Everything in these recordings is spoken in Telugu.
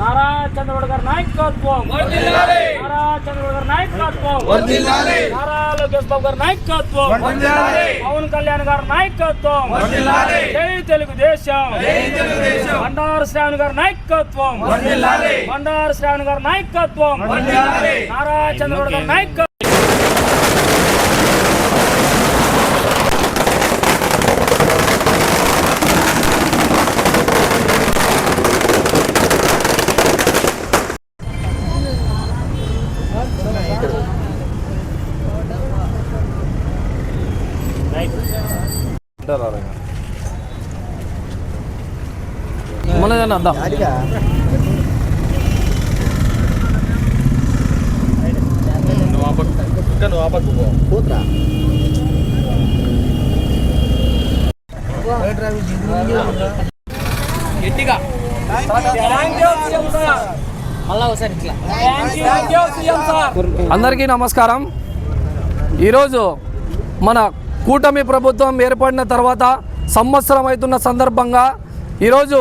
నారా చంద్రబాబు గారి నాయకత్వం. నారా చంద్రబాబు గారి నాయకత్వం. నారా లోకేష్ బాబు గారి నాయకత్వం. పవన్ కళ్యాణ్ గారి నాయకత్వం. జై తెలుగుదేశం. బండారు శ్రావణ్ గారి నాయకత్వం. బండారు శ్రావణ్ గారి నాయకత్వం. నారా చంద్రబాబు గారి నాయకత్వం. అద్దాం అందరికీ నమస్కారం. ఈరోజు మన కూటమి ప్రభుత్వం ఏర్పడిన తర్వాత సంవత్సరం అవుతున్న సందర్భంగా ఈరోజు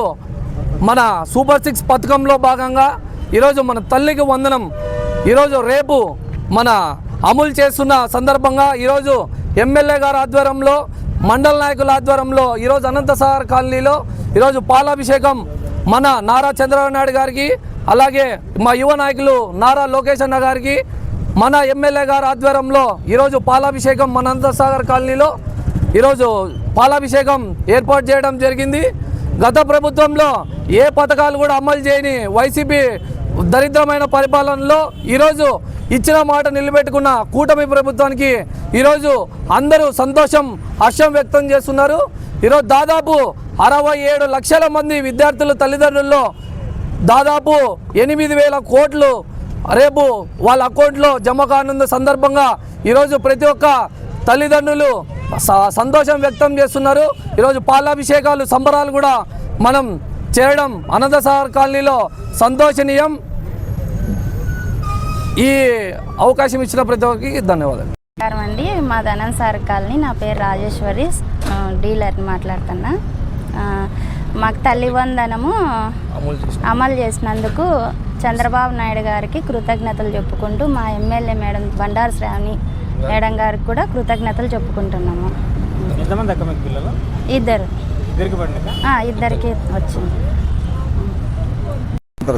మన సూపర్ సిక్స్ పథకంలో భాగంగా ఈరోజు మన తల్లికి వందనం. ఈరోజు రేపు మన అమలు చేస్తున్న సందర్భంగా ఈరోజు ఎమ్మెల్యే గారి ఆధ్వర్యంలో మండల నాయకుల ఆధ్వర్యంలో ఈరోజు అనంతసాగర్ కాలనీలో ఈరోజు పాలాభిషేకం మన నారా చంద్రబాబు నాయుడు గారికి అలాగే మా యువ నాయకులు నారా లోకేష్ అన్న గారికి మన ఎమ్మెల్యే గారి ఆధ్వర్యంలో ఈరోజు పాలాభిషేకం మన అనంతసాగర్ కాలనీలో ఈరోజు పాలాభిషేకం ఏర్పాటు చేయడం జరిగింది. గత ప్రభుత్వంలో ఏ పథకాలు కూడా అమలు చేయని వైసీపీ దరిద్రమైన పరిపాలనలో ఈరోజు ఇచ్చిన మాట నిలబెట్టుకున్న కూటమి ప్రభుత్వానికి ఈరోజు అందరూ సంతోషం హర్షం వ్యక్తం చేస్తున్నారు. ఈరోజు దాదాపు అరవై ఏడు లక్షల మంది విద్యార్థుల తల్లిదండ్రుల్లో దాదాపు ఎనిమిది వేల కోట్లు రేపు వాళ్ళ అకౌంట్లో జమ కానున్న సందర్భంగా ఈరోజు ప్రతి ఒక్క తల్లిదండ్రులు స- సంతోషం వ్యక్తం చేస్తున్నారు. ఈరోజు పాలాభిషేకాలు సంబరాలు కూడా మనం చేయడం అనంతసాగర్ కాలనీలో సంతోషనీయం. ఈ అవకాశం ఇచ్చిన ప్రతి ఒక్కరికి ధన్యవాదాలు. నమస్కారం అండి. మా ధనం సార్ కాలనీ నా పేరు రాజేశ్వరి డీలర్ని మాట్లాడుతున్నా. మాకు తల్లి వందనము అమలు చేసినందుకు. చంద్రబాబు నాయుడు గారికి కృతజ్ఞతలు చెప్పుకుంటూ మా MLA madam Bandaru Sravani madam గారికి కూడా కృతజ్ఞతలు చెప్పుకుంటున్నాము. ఇద్దరు. ఇద్దరికి పడినాక ఆ, ఇద్దరికి వచ్చింది.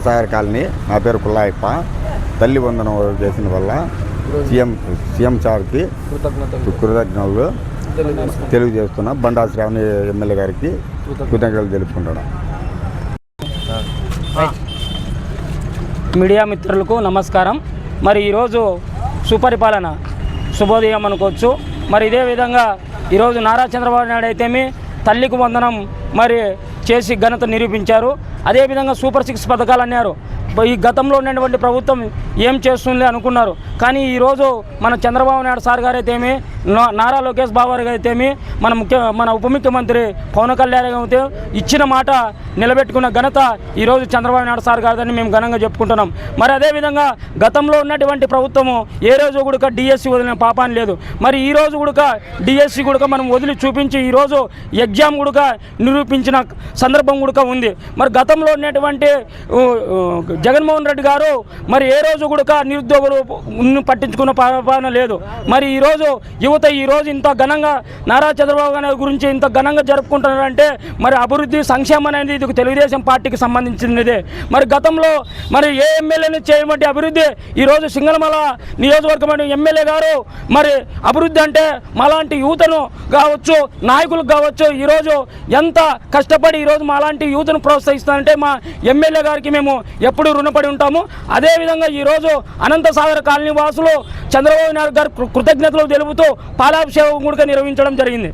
సాగర్ కాలనీ నా పేరు కుల్లాయప్ప. తల్లి వందనం చేసిన వల్ల సీఎం సీఎం సార్కి కృతజ్ఞతలు. తెలియజేస్తున్నా బండా శ్రావణి ఎమ్మెల్యే గారికి కృతజ్ఞతలు తెలుపుకుంటున్నాను మీడియా మిత్రులకు నమస్కారం. మరి ఈరోజు సుపరిపాలన శుభోదయం అనుకోవచ్చు. మరి ఇదే విధంగా ఈరోజు నారా చంద్రబాబు నాయుడు అయితేమి తల్లికి వందనం మరి చేసి ఘనత నిరూపించారు. అదేవిధంగా సూపర్ సిక్స్ పథకాలు అన్నారు. ఈ గతంలో ఉన్నటువంటి ప్రభుత్వం ఏం చేస్తుంది అనుకున్నారు. కానీ ఈరోజు మన చంద్రబాబు నాయుడు సార్ గారు అయితేమి నా- నారా లోకేష్ బాబు గారు అయితేమి మన ముఖ్య మన ఉప ముఖ్యమంత్రి పవన్ కళ్యాణ్ అయితే ఇచ్చిన మాట నిలబెట్టుకున్న ఘనత ఈరోజు చంద్రబాబు నాయుడు సార్ గారిని మేము ఘనంగా చెప్పుకుంటున్నాం. మరి అదేవిధంగా గతంలో ఉన్నటువంటి ప్రభుత్వము ఏ రోజు కూడా డిఎస్సి వదిలిన పాపాన్ని లేదు. మరి ఈ రోజు కూడా డిఎస్సి కూడా మనం వదిలి చూపించి ఈరోజు ఎగ్జామ్ కూడా నిరూపించిన సందర్భం కూడా ఉంది. మరి గతంలో ఉన్నటువంటి జగన్మోహన్ రెడ్డి గారు మరి ఏ రోజు కూడా నిరుద్యోగులు పట్టించుకున్న పాపాన లేదు. మరి ఈరోజు యువత ఈ రోజు ఇంత ఘనంగా నారా చంద్రబాబు నాయుడు గురించి ఇంత ఘనంగా జరుపుకుంటున్నారంటే మరి అభివృద్ధి సంక్షేమం అనేది ఇది తెలుగుదేశం పార్టీకి సంబంధించినదే. మరి గతంలో మరి ఏ ఎమ్మెల్యేని చేయమంటే అభివృద్ధి ఈరోజు సింగళమల నియోజకవర్గం ఎమ్మెల్యే గారు మరి అభివృద్ధి అంటే మాలాంటి యువతను కావచ్చు నాయకులకు కావచ్చు ఈరోజు ఎంత కష్టపడి ఈరోజు మాలాంటి యువతను ప్రోత్సహిస్తానంటే మా ఎమ్మెల్యే గారికి మేము ఎప్పుడు రుణపడి ఉంటాము. అదేవిధంగా ఈరోజు అనంతసాగర్ కాలనీ వాసులు చంద్రబాబు నాయుడు గారు కృతజ్ఞతలు తెలుపుతూ పాలాభిషేకం కూడా నిర్వహించడం జరిగింది.